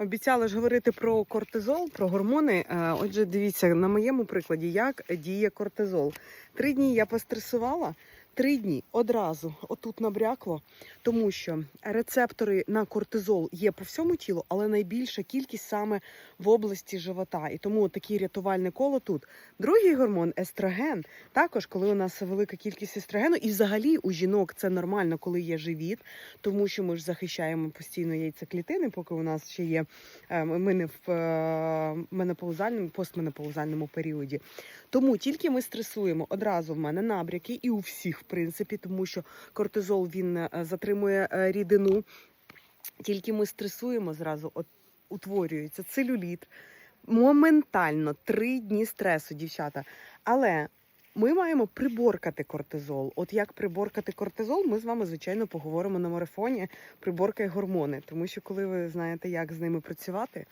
Обіцяла ж говорити про кортизол, про гормони. Е, Отже, дивіться, на моєму прикладі, як діє кортизол. Три дні я постресувала, три дні одразу отут набрякло, тому що рецептори на кортизол є по всьому тілу, але найбільша кількість саме в області живота. І тому таке рятувальне коло тут. Другий гормон естроген. Також, коли у нас велика кількість естрогену, і взагалі у жінок це нормально, коли є живіт, тому що ми ж захищаємо постійно яйцеклітини, поки у нас ще є е, ми не в е, менопаузальному, постменопаузальному періоді. Тому тільки ми стресуємо одразу в мене набряки, і у всіх, принципі, тому що кортизол він е, затримує е, рідину. Тільки ми стресуємо зразу, от утворюється целюліт. Моментально три дні стресу, дівчата. Але ми маємо приборкати кортизол. От як приборкати кортизол, ми з вами, звичайно, поговоримо на марафоні приборкай гормони. Тому що коли ви знаєте, як з ними працювати,